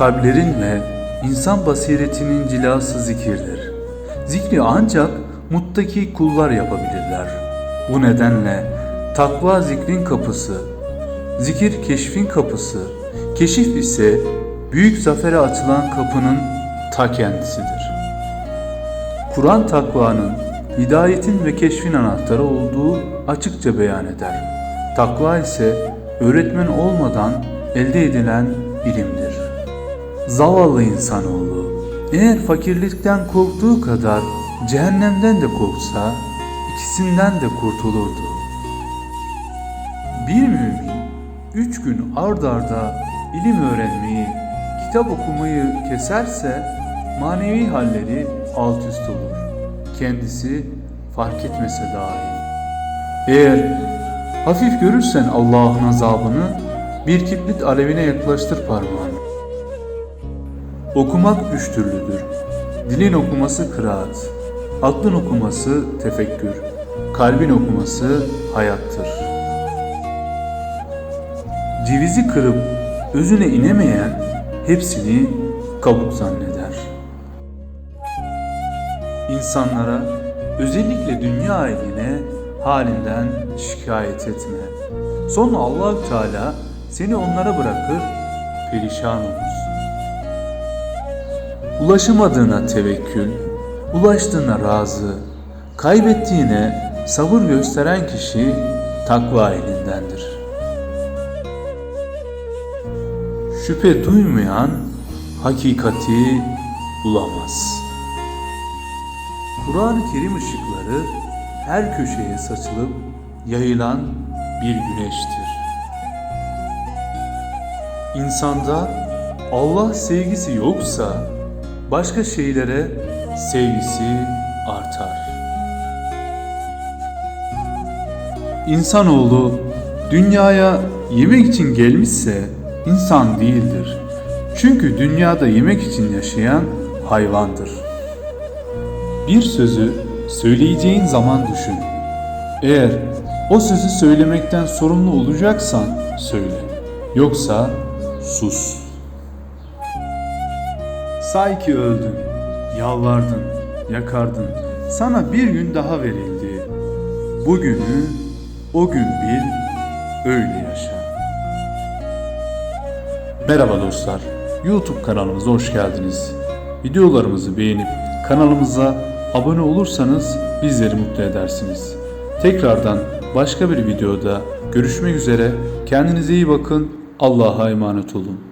kalplerin ve insan basiretinin cilası zikirdir. Zikri ancak muttaki kullar yapabilirler. Bu nedenle takva zikrin kapısı, zikir keşfin kapısı, keşif ise büyük zafere açılan kapının ta kendisidir. Kur'an takvanın, hidayetin ve keşfin anahtarı olduğu açıkça beyan eder. Takva ise öğretmen olmadan elde edilen ilimdir. Zavallı insanoğlu, eğer fakirlikten korktuğu kadar cehennemden de korksa, ikisinden de kurtulurdu. Bir mümin üç gün ard arda ilim öğrenmeyi, kitap okumayı keserse manevi halleri alt üst olur. Kendisi fark etmese dahi. Eğer hafif görürsen Allah'ın azabını bir kibrit alevine yaklaştır parmağını. Okumak üç türlüdür. Dilin okuması kıraat, aklın okuması tefekkür, kalbin okuması hayattır. Cevizi kırıp özüne inemeyen hepsini kabuk zanneder. İnsanlara özellikle dünya eline halinden şikayet etme. Sonra Allahü Teala seni onlara bırakır, perişan olursun. Ulaşamadığına tevekkül, ulaştığına razı, kaybettiğine sabır gösteren kişi takva elindendir. Şüphe duymayan hakikati bulamaz. Kur'an-ı Kerim ışıkları her köşeye saçılıp yayılan bir güneştir. İnsanda Allah sevgisi yoksa başka şeylere sevgisi artar. İnsanoğlu dünyaya yemek için gelmişse insan değildir. Çünkü dünyada yemek için yaşayan hayvandır. Bir sözü söyleyeceğin zaman düşün. Eğer o sözü söylemekten sorumlu olacaksan söyle. Yoksa sus. Say ki öldün, yalvardın, yakardın. Sana bir gün daha verildi. Bugünü o gün bil, öyle yaşa. Merhaba dostlar. YouTube kanalımıza hoş geldiniz. Videolarımızı beğenip kanalımıza abone olursanız bizleri mutlu edersiniz. Tekrardan başka bir videoda görüşmek üzere. Kendinize iyi bakın. Allah'a emanet olun.